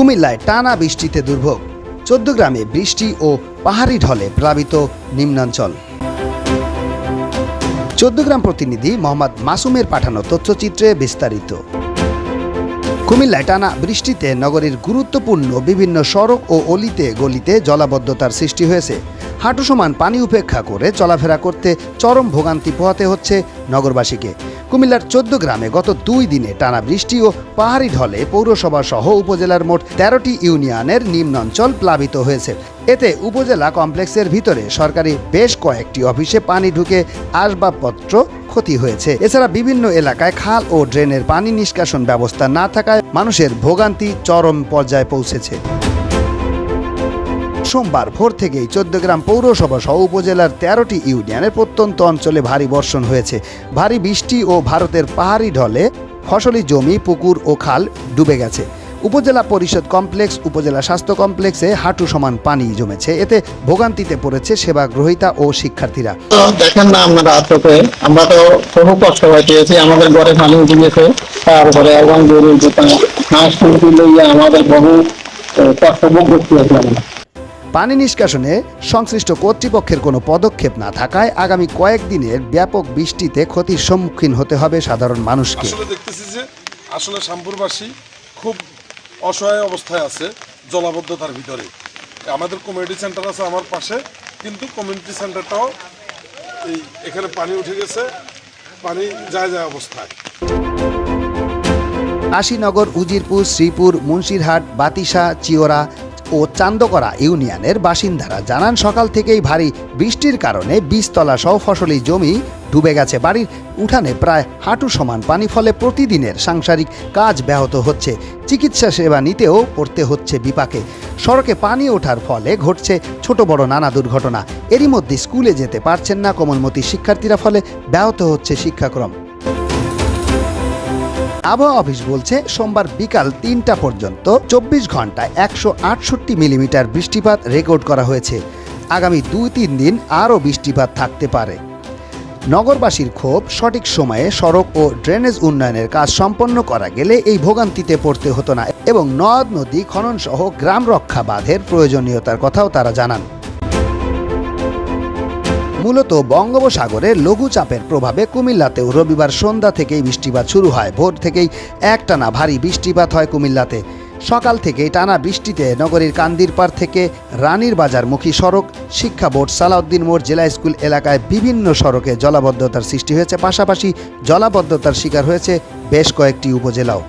কুমিল্লায় টানা বৃষ্টিতে দুর্ভোগ। চোদ্দ গ্রামে বৃষ্টি ও পাহাড়ি ঢলে প্লাবিত নিম্নাঞ্চল। চোদ্দগ্রাম প্রতিনিধি মোহাম্মদ মাসুমের পাঠানো তথ্যচিত্রে বিস্তারিত। কুমিল্লায় টানা বৃষ্টিতে নগরীর গুরুত্বপূর্ণ বিভিন্ন সড়ক ও অলিতে গলিতে জলাবদ্ধতার সৃষ্টি হয়েছে। হাঁটু সমান পানি উপেক্ষা করে চলাফেরা করতে চরম ভোগান্তি পোহাতে হচ্ছে নগরবাসীকে। কুমিল্লার চোদ্দ গ্রামে গত দুই দিনে টানা বৃষ্টি ও পাহাড়ি ঢলে পৌরসভা সহ উপজেলার মোট তেরোটি ইউনিয়নের নিম্নাঞ্চল প্লাবিত হয়েছে। এতে উপজেলা কমপ্লেক্সের ভিতরে সরকারি বেশ কয়েকটি অফিসে পানি ঢুকে আসবাবপত্র ক্ষতি হয়েছে। এছাড়া বিভিন্ন এলাকায় খাল ও ড্রেনের পানি নিষ্কাশন ব্যবস্থা না থাকায় মানুষের ভোগান্তি চরম পর্যায়ে পৌঁছেছে। সোমবার ভোর থেকেই চোদ্দগ্রাম পৌরসভা সহ উপজেলার তেরোটি ইউনিয়নের প্রত্যন্ত অঞ্চলে ভারী বর্ষণ হয়েছে। ভারী বৃষ্টি ও ভারতের পাহাড়ি ঢলে ফসলি জমি, পুকুর ও খাল ডুবে গেছে। উপজেলা পরিষদ কমপ্লেক্স, উপজেলা স্বাস্থ্য কমপ্লেক্সে হাঁটু সমান পানি জমেছে। এতে ভোগান্তিতে পড়েছে সেবা গ্রহীতা ও শিক্ষার্থীরা। দেখেন না আপনারা চোখে আমরা তো বহু কষ্ট পাইতেছি আমাদের ঘরে পানি গেছে তারপরে এবং গরু যেটা হাঁস মুরগি লইয়া আমাদের বহু কষ্ট ভোগ করতে হয়েছে। পানি নিষ্কাশনে সংশ্লিষ্ট কর্তৃপক্ষের কোনো পদক্ষেপ না থাকায় আগামী কয়েকদিনের ব্যাপক বৃষ্টিতে ক্ষতির সম্মুখীন হতে হবে সাধারণ মানুষকে। আসলে দেখতেছি যে আসলে শ্যামপুরবাসী খুব অসহায় অবস্থায় আছে জলাবদ্ধতার ভিতরে। আমাদের কমিউনিটি সেন্টার আছে আমার পাশে কিন্তু কমিউনিটি সেন্টারটাও এই এখানে পানি উঠে গেছে পানি যায় যায় অবস্থায়। আশিনগর উজিরপুর শ্রীপুর মুন্সিরহাট বাতিসা চিওরা ও চান্দকরা ইউনিয়নের বাসিন্দারা জানান, সকাল থেকেই ভারী বৃষ্টির কারণে বীজতলা সহ ফসলি জমি ডুবে গেছে। বাড়ির উঠানে প্রায় হাঁটু সমান পানি, ফলে প্রতিদিনের সাংসারিক কাজ ব্যাহত হচ্ছে। চিকিৎসা সেবা নিতেও পড়তে হচ্ছে বিপাকে। সড়কে পানি ওঠার ফলে ঘটছে ছোট বড় নানা দুর্ঘটনা। এরই মধ্যে স্কুলে যেতে পারছেন না কোমলমতি শিক্ষার্থীরা, ফলে ব্যাহত হচ্ছে শিক্ষাক্রম। আবহাওয়া অফিস বলছে সোমবার বিকাল তিনটা পর্যন্ত চব্বিশ ঘন্টায় একশো আটষট্টি মিলিমিটার বৃষ্টিপাত রেকর্ড করা হয়েছে। আগামী দুই তিন দিন আরও বৃষ্টিপাত থাকতে পারে। নগরবাসীর ক্ষোভ সঠিক সময়ে সড়ক ও ড্রেনেজ উন্নয়নের কাজ সম্পন্ন করা গেলে এই ভোগান্তিতে পড়তে হতো না এবং নদ, নদী খনন সহ গ্রাম রক্ষা বাঁধের প্রয়োজনীয়তার কথাও তারা জানান। মূলত বঙ্গোপসাগরের লঘুচাপের প্রভাবে কুমিল্লাতেও রবিবার সন্ধ্যা থেকেই বৃষ্টিপাত শুরু হয়। ভোর থেকেই একটানা ভারী বৃষ্টিপাত হয় কুমিল্লাতে। সকাল থেকেই টানা বৃষ্টিতে নগরীর কান্দিরপাড় থেকে রানীর বাজারমুখী সড়ক, শিক্ষা বোর্ড, সালাউদ্দিন মোড় জেলা স্কুল এলাকায় বিভিন্ন সড়কে জলাবদ্ধতার সৃষ্টি হয়েছে। পাশাপাশি জলাবদ্ধতার শিকার হয়েছে বেশ কয়েকটি উপজেলাও।